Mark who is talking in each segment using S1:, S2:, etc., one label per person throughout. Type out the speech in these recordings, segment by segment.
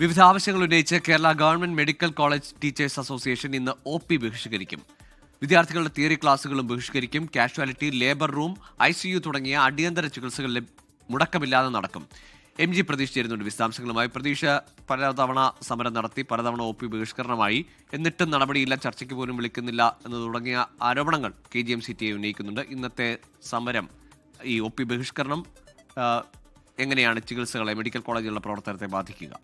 S1: വിവിധ ആവശ്യങ്ങൾ ഉന്നയിച്ച് Kerala government medical college teachers association ഇന്ന് ഒ പി ബഹിഷ്കരിക്കും. വിദ്യാർത്ഥികളുടെ തിയറി ക്ലാസുകളും ബഹിഷ്കരിക്കും. Casualty labour room I C U തുടങ്ങിയ അടിയന്തര ചികിത്സകളിലെ മുടക്കമില്ലാതെ നടക്കും. എം ജി പ്രതീഷ് ചേരുന്നുണ്ട് വിശദാംശങ്ങളുമായി. പ്രതീക്ഷ പലതവണ സമരം നടത്തി പലതവണ ഒ പി ബഹിഷ്കരണമായി. എന്നിട്ടും നടപടിയില്ല ചർച്ചയ്ക്ക് പോലും വിളിക്കുന്നില്ല എന്ന് തുടങ്ങിയ ആരോപണങ്ങൾ K G M C T ഉന്നയിക്കുന്നുണ്ട്. ഇന്നത്തെ സമരം ഈ ഒ പി ബഹിഷ്കരണം എങ്ങനെയാണ് ചികിത്സകളെ മെഡിക്കൽ കോളേജുകളുടെ പ്രവർത്തനത്തെ ബാധിക്കുക?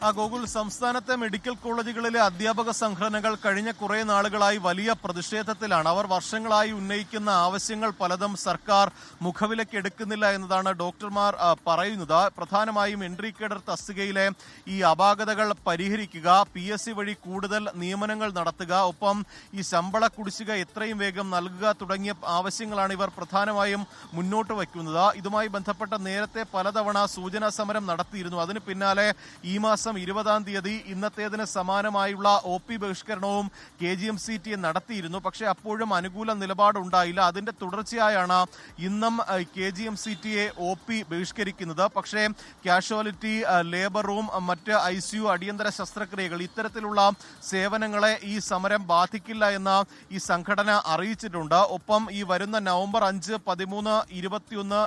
S2: ഗോകുൽ സംസ്ഥാനത്തെ മെഡിക്കൽ കോളേജുകളിലെ അധ്യാപക സംഘടനകൾ കഴിഞ്ഞ കുറെ നാളുകളായി വലിയ പ്രതിഷേധത്തിലാണ്. അവർ വർഷങ്ങളായി ഉന്നയിക്കുന്ന ആവശ്യങ്ങൾ പലതും സർക്കാർ മുഖവിലയ്ക്ക് എടുക്കുന്നില്ല എന്നതാണ് ഡോക്ടർമാർ പറയുന്നത്. പ്രധാനമായും എൻട്രി കേഡർ തസ്തികയിലെ ഈ അപാകതകൾ പരിഹരിക്കുക പി വഴി കൂടുതൽ നിയമനങ്ങൾ നടത്തുക ഒപ്പം ഈ ശമ്പള കുടിശ്ശിക എത്രയും വേഗം നൽകുക തുടങ്ങിയ ആവശ്യങ്ങളാണ് ഇവർ പ്രധാനമായും മുന്നോട്ട് വയ്ക്കുന്നത്. ഇതുമായി ബന്ധപ്പെട്ട നേരത്തെ പലതവണ സൂചനാ സമരം നടത്തിയിരുന്നു. അതിന് പിന്നാലെ ഈ മാസം ഇരുപതാം തീയതി ഇന്നത്തേതിന് സമാനമായുള്ള O P ബഹിഷ്കരണവും K G M C T നടത്തിയിരുന്നു. പക്ഷേ അപ്പോഴും അനുകൂല നിലപാടുണ്ടായില്ല അതിന്റെ തുടർച്ചയായാണ് ഇന്നും കെ ജി എം സി ടിയെ ഒ പി ബഹിഷ്കരിക്കുന്നത്. പക്ഷേ കാഷ്വാലിറ്റി ലേബർ റൂം മറ്റ് ഐ സി യു അടിയന്തര ശസ്ത്രക്രിയകൾ ഇത്തരത്തിലുള്ള സേവനങ്ങളെ ഈ സമരം ബാധിക്കില്ല എന്ന് ഈ സംഘടന അറിയിച്ചിട്ടുണ്ട്. ഒപ്പം ഈ വരുന്ന നവംബർ അഞ്ച് പതിമൂന്ന് ഇരുപത്തിയൊന്ന്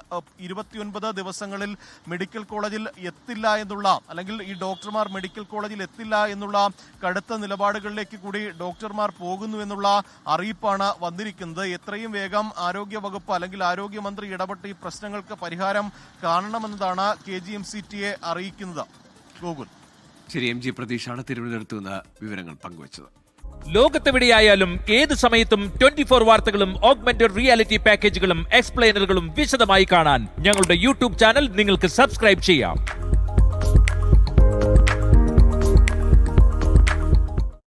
S2: ഇരുപത്തിയൊൻപത് ദിവസങ്ങളിൽ മെഡിക്കൽ കോളേജിൽ എത്തില്ല എന്നുള്ള അല്ലെങ്കിൽ ഈ ഡോക്ടർമാർ മെഡിക്കൽ കോളേജിൽ എത്തില്ല എന്നുള്ള കടുത്ത നിലപാടുകളിലേക്ക് കൂടി ഡോക്ടർമാർ പോകുന്നു എന്നുള്ള അറിയിപ്പാണ് വന്നിരിക്കുന്നത്. എത്രയും വേഗം ആരോഗ്യ വകുപ്പ് അല്ലെങ്കിൽ ആരോഗ്യമന്ത്രി ഇടപെട്ട് ഈ പ്രശ്നങ്ങൾക്ക് പരിഹാരം കാണണമെന്നതാണ് കെ ജി എം സി ടിയെ അറിയിക്കുന്നത്. ഗോകുൽ.
S1: ശരി എം ജി പ്രതീഷാണ് തിരുവനന്തപുരത്ത് നിന്ന് വിവരങ്ങൾ പങ്കുവച്ചത്.
S3: ലോകത്തെവിടെയായാലും ഏത് സമയത്തും ട്വന്റി ഫോർ വാർത്തകളും ഓഗ്മെന്റഡ് റിയാലിറ്റി പാക്കേജുകളും എക്സ്പ്ലെയിനറുകളും വിശദമായി കാണാൻ ഞങ്ങളുടെ യൂട്യൂബ് ചാനൽ നിങ്ങൾക്ക് സബ്സ്ക്രൈബ് ചെയ്യാം.